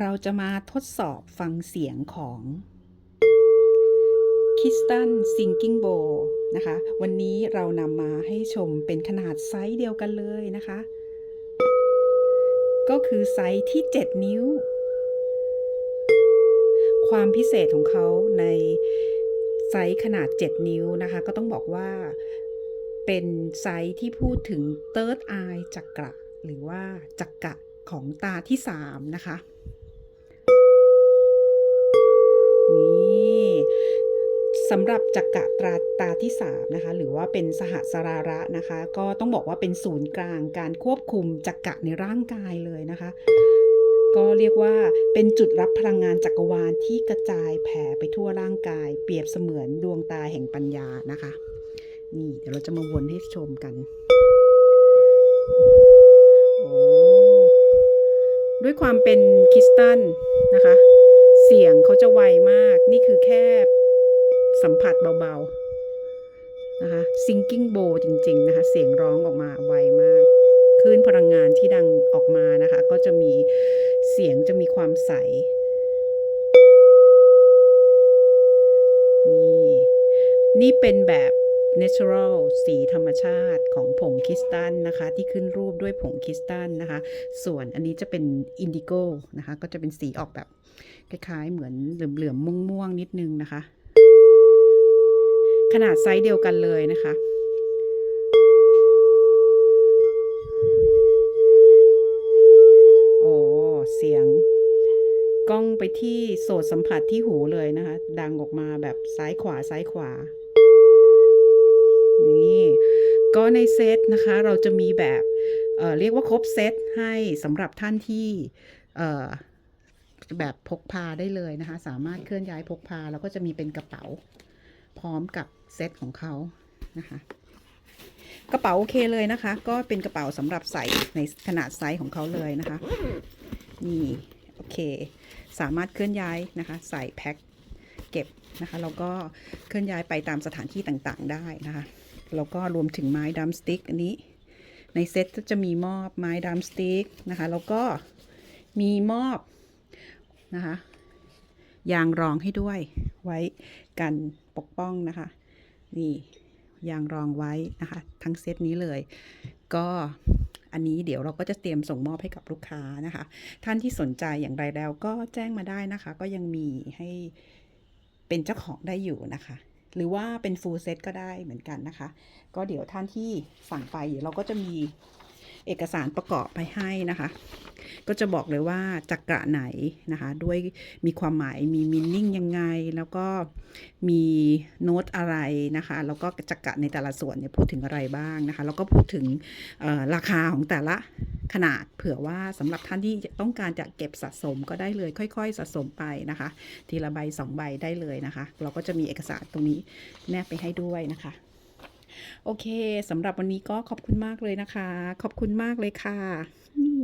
เราจะมาทดสอบฟังเสียงของ k i s t a n Singing Bowl นะคะ วันนี้เรานำมาให้ชมเป็นขนาดไซส์เดียวกันเลยนะคะ ก็คือไซส์ที่ 7 นิ้ว ความพิเศษของเขาในไซส์ขนาด 7 นิ้วนะคะ ก็ต้องบอกว่าเป็นไซส์ที่พูดถึง third eye จักระ หรือว่าจักระของตาที่ 3 นะคะ สำหรับจักระตราตาที่3นะคะหรือว่าเป็นสหสราระนะคะ ก็ต้องบอกว่าเป็นศูนย์กลางการควบคุมจักระในร่างกายเลยนะคะ ก็เรียกว่าเป็นจุดรับพลังงานจักรวาลที่กระจายแผ่ไปทั่วร่างกาย เปรียบเสมือนดวงตาแห่งปัญญานะคะ นี่เดี๋ยวเราจะมาวนให้ชมกันด้วยความเป็นคริสตัลนะคะ เสียงเขาจะไวมาก นี่คือแค่ สัมผัสเบาๆนะคะ singing bow จริง ๆ นะคะ เสียงร้องออกมาไวมากคลื่นพลังงานที่ดังออกมานะคะ ก็จะมีเสียงจะมีความใส นี่ นี่เป็นแบบ natural สีธรรมชาติของผงคริสตัลนะคะ ที่ขึ้นรูปด้วยผงคริสตัลนะคะ ส่วนอันนี้จะเป็นอินดิโก้นะคะ ก็จะเป็นสีออกแบบ คล้ายๆ เหมือนเหลือมๆม่วงๆนิดนึงนะคะ ขนาดไซส์เดียวกันเลยนะคะ โอ้เสียงกล้องไปที่โสดสัมผัสที่หูเลยนะคะ ดังออกมาแบบซ้ายขวาซ้ายขวา นี่ก็ในเซตนะคะ เราจะมีแบบเเรียกว่าครบเซตให้สำหรับท่านที่แบบพกพาได้เลยนะคะ สามารถเคลื่อนย้ายพกพา แล้วก็จะมีเป็นกระเป๋า พร้อมกับเซตของเขานะคะกระเป๋าโอเคเลยนะคะ ก็เป็นกระเป๋าสำหรับใส่ในขนาดไซส์ของเขาเลยนะคะนี่โอเค สามารถเคลื่อนย้ายนะคะ ใส่แพ็คเก็บนะคะแล้วก็เคลื่อนย้ายไปตามสถานที่ต่างๆได้นะคะแล้วก็รวมถึงไม้ดัมสติ๊กอันนี้ในเซ็ตจะมีมอบไม้ดัมสติ๊กนะคะ แล้วก็มีมอบนะคะ ยางรองให้ด้วยไว้กันปกป้องนะคะ นี่ยางรองไว้นะคะ ทั้งเซตนี้เลย ก็อันนี้เดี๋ยวเราก็จะเตรียมส่งมอบให้กับลูกค้านะคะ ท่านที่สนใจอย่างไรแล้วก็แจ้งมาได้นะคะ ก็ยังมีให้เป็นเจ้าของได้อยู่นะคะ หรือว่าเป็นฟูลเซตก็ได้เหมือนกันนะคะ ก็เดี๋ยวท่านที่สั่งไปเราก็จะมีเอกสารประกอบไปให้นะคะ ก็จะบอกเลยว่าจักระไหนนะคะ ด้วยมีความหมายมีมินนิ่งยังไง แล้วก็มีโน้ตอะไรนะคะ แล้วก็จักระในแต่ละส่วนเนี่ยพูดถึงอะไรบ้างนะคะ แล้วก็พูดถึงราคาของแต่ละขนาดเผื่อว่าสำหรับท่านที่ต้องการจะเก็บสะสมก็ได้เลย ค่อย ๆ สะสมไปนะคะ ทีละใบสองใบได้เลยนะคะ เราก็จะมีเอกสารตรงนี้แนบไปให้ด้วยนะคะ โอเคสำหรับวันนี้ก็ขอบคุณมากเลยนะคะ ขอบคุณมากเลยค่ะนี่